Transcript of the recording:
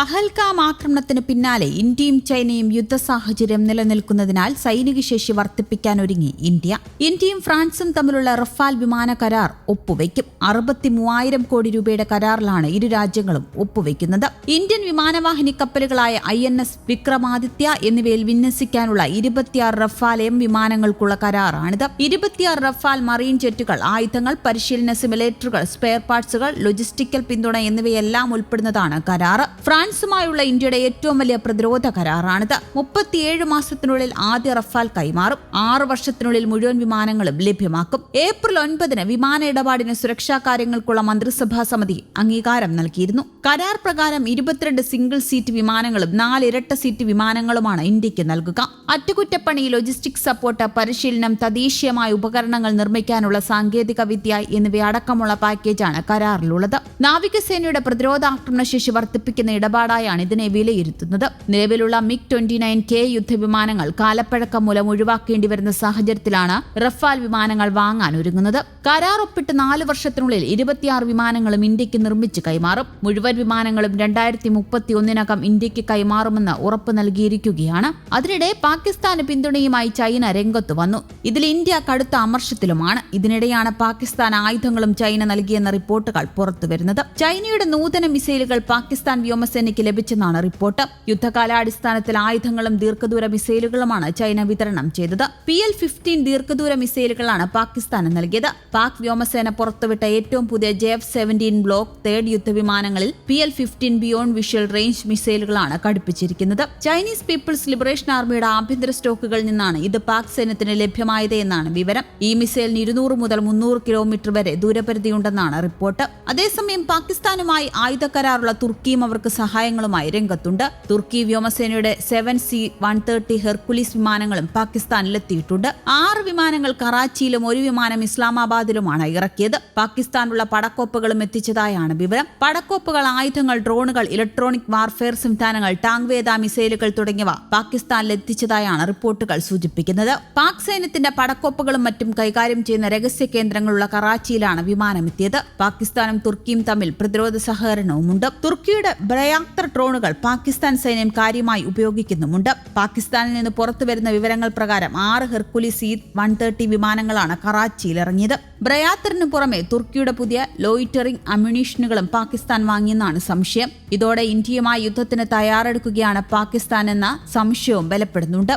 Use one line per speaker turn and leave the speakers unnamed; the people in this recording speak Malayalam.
പഹൽഗാം ആക്രമണത്തിന് പിന്നാലെ ഇന്ത്യയും ചൈനയും യുദ്ധ സാഹചര്യം നിലനിൽക്കുന്നതിനാൽ സൈനിക ശേഷി വർദ്ധിപ്പിക്കാൻ ഒരുങ്ങി ഇന്ത്യ. ഇന്ത്യയും ഫ്രാൻസും തമ്മിലുള്ള റഫാൽ വിമാന കരാർ ഒപ്പുവയ്ക്കും അറുപത്തി മൂവായിരം കോടി രൂപയുടെ കരാറിലാണ് ഇരു രാജ്യങ്ങളും ഒപ്പുവയ്ക്കുന്നത് ഇന്ത്യൻ വിമാനവാഹിനി കപ്പലുകളായ ഐ എൻ എസ് വിക്രമാദിത്യ എന്നിവയിൽ വിന്യസിക്കാനുള്ള ഇരുപത്തിയാറ് റഫാൽ എം വിമാനങ്ങൾക്കുള്ള കരാറാണിത്. ഇരുപത്തിയാറ് റഫാൽ മറീൻ ജെറ്റുകൾ ആയുധങ്ങൾ പരിശീലന സിമുലേറ്ററുകൾ സ്പെയർ പാർട്സുകൾ ലോജിസ്റ്റിക്കൽ പിന്തുണ എന്നിവയെല്ലാം ഉൾപ്പെടുന്നതാണ് കരാർ ഫ്രാൻസുമായുള്ള ഇന്ത്യയുടെ ഏറ്റവും വലിയ പ്രതിരോധ കരാറാണിത്. മുപ്പത്തിയേഴ് മാസത്തിനുള്ളിൽ ആദ്യ റഫാൽ കൈമാറും. ആറ് വർഷത്തിനുള്ളിൽ മുഴുവൻ വിമാനങ്ങളും ലഭ്യമാക്കും. ഏപ്രിൽ ഒൻപതിന് വിമാന ഇടപാടിന് സുരക്ഷാ കാര്യങ്ങൾക്കുള്ള മന്ത്രിസഭാ സമിതി അംഗീകാരം നൽകിയിരുന്നു. കരാർ പ്രകാരം ഇരുപത്തിരണ്ട് സിംഗിൾ സീറ്റ് വിമാനങ്ങളും നാല് ഇരട്ട സീറ്റ് വിമാനങ്ങളുമാണ് ഇന്ത്യയ്ക്ക് നൽകുക. അറ്റകുറ്റപ്പണി ലോജിസ്റ്റിക് സപ്പോർട്ട് പരിശീലനം തദ്ദേശീയമായ ഉപകരണങ്ങൾ നിർമ്മിക്കാനുള്ള സാങ്കേതിക വിദ്യ എന്നിവയടക്കമുള്ള പാക്കേജാണ് കരാറിലുള്ളത്. നാവികസേനയുടെ പ്രതിരോധാക്രമണ ശേഷി വർദ്ധിപ്പിക്കുന്ന ഇടപാടായാണ് ഇതിനെ വിലയിരുത്തുന്നത്. നിലവിലുള്ള മിഗ് ട്വന്റി നയൻ കെ യുദ്ധവിമാനങ്ങൾ കാലപ്പഴക്കം മൂലം ഒഴിവാക്കേണ്ടി വരുന്ന സാഹചര്യത്തിലാണ് റഫാൽ വിമാനങ്ങൾ വാങ്ങാൻ ഒരുങ്ങുന്നത്. കരാർ ഒപ്പിട്ട് നാല് വർഷത്തിനുള്ളിൽ ഇരുപത്തിയാറ് വിമാനങ്ങളും ഇന്ത്യയ്ക്ക് നിർമ്മിച്ച് കൈമാറും. മുഴുവൻ വിമാനങ്ങളും രണ്ടായിരത്തി മുപ്പത്തി ഒന്നിനകം ഇന്ത്യയ്ക്ക് കൈമാറുമെന്ന് ഉറപ്പ് നൽകിയിരിക്കുകയാണ്. അതിനിടെ പാകിസ്ഥാന് പിന്തുണയുമായി ചൈന രംഗത്തു വന്നു. ഇതിൽ ഇന്ത്യ കടുത്ത അമർഷത്തിലുമാണ്. ഇതിനിടെയാണ് പാകിസ്ഥാൻ ആയുധങ്ങളും ചൈന നൽകിയെന്ന റിപ്പോർട്ടുകൾ പുറത്തുവരുന്നത്. ചൈനയുടെ നൂതന മിസൈലുകൾ പാകിസ്ഥാൻ വ്യോമസേനയ്ക്ക് ലഭിച്ചെന്നാണ് റിപ്പോർട്ട്. യുദ്ധകാലാടിസ്ഥാനത്തിൽ ആയുധങ്ങളും ദീർഘദൂര മിസൈലുകളുമാണ് ചൈന വിതരണം ചെയ്തത്. പി എൽ ഫിഫ്റ്റീൻ ദീർഘദൂര മിസൈലുകളാണ് പാകിസ്ഥാന് നൽകിയത്. പാക് വ്യോമസേന പുറത്തുവിട്ട ഏറ്റവും പുതിയ J F seventeen block third യുദ്ധവിമാനങ്ങളിൽ P L fifteen beyond visual range മിസൈലുകളാണ് ഘടിപ്പിച്ചിരിക്കുന്നത്. ചൈനീസ് പീപ്പിൾസ് ലിബറേഷൻ ആർമിയുടെ ആഭ്യന്തര സ്റ്റോക്കുകളിൽ നിന്നാണ് ഇത് പാക് സൈന്യത്തിന് ലഭ്യമായത് എന്നാണ് വിവരം. ഈ മിസൈലിന് ഇരുന്നൂറ് മുതൽ മുന്നൂറ് കിലോമീറ്റർ വരെ ദൂരപരിധിയുണ്ടെന്നാണ് റിപ്പോർട്ട്. അതേസമയം പാകിസ്ഥാനുമായി ആയുധ കരാറുള്ള തുർക്കിയും അവർക്ക് സഹായങ്ങളുമായി രംഗത്തുണ്ട്. തുർക്കി വ്യോമസേനയുടെ seven C one thirty Hercules വിമാനങ്ങളും പാകിസ്ഥാനിലെത്തിയിട്ടുണ്ട്. ആറ് വിമാനങ്ങൾ കറാച്ചിയിലും ഒരു വിമാനം ഇസ്ലാമാബാദിലുമാണ് ഇറക്കിയത്. പാകിസ്ഥാനുള്ള പടക്കോപ്പുകളും എത്തിച്ചതായാണ് വിവരം. പടക്കോപ്പുകൾ ആയുധങ്ങൾ ഡ്രോണുകൾ ഇലക്ട്രോണിക് വാർഫെയർ സംവിധാനങ്ങൾ ടാങ്ക് വേദ മിസൈലുകൾ തുടങ്ങിയവ പാകിസ്ഥാനിൽ എത്തിച്ചതായാണ് റിപ്പോർട്ടുകൾ സൂചിപ്പിക്കുന്നത്. പാക് സൈന്യത്തിന്റെ പടക്കോപ്പുകളും മറ്റും കൈകാര്യം ചെയ്യുന്ന രഹസ്യ കേന്ദ്രങ്ങളുള്ള കറാച്ചിയിലാണ് വിമാനം എത്തിയത്. പാകിസ്ഥാനും തുർക്കിയും തമ്മിൽ പ്രതിരോധ സഹകരണവുമുണ്ട്. തുർക്കിയുടെ ബ്രയാക്തർ ഡ്രോണുകൾ പാകിസ്ഥാൻ സൈന്യം കാര്യമായി ഉപയോഗിക്കുന്നുമുണ്ട്. പാകിസ്ഥാനിൽ നിന്ന് പുറത്തുവരുന്ന വിവരങ്ങൾ പ്രകാരം ആറ് ഹെർക്കുലി സി വൺ തേർട്ടി വിമാനങ്ങളാണ് കറാച്ചിയിൽ ഇറങ്ങിയത് ബ്രയാത്തറിന് പുറമെ തുർക്കിയുടെ പുതിയ ലോയിറ്ററിംഗ് അമ്യൂണീഷനുകളും പാകിസ്ഥാൻ വാങ്ങിയെന്നാണ് സംശയം. ഇതോടെ ഇന്ത്യയുമായി യുദ്ധത്തിന് തയ്യാറെടുക്കുകയാണ് പാകിസ്ഥാൻ എന്ന സംശയവും ബലപ്പെടുന്നുണ്ട്.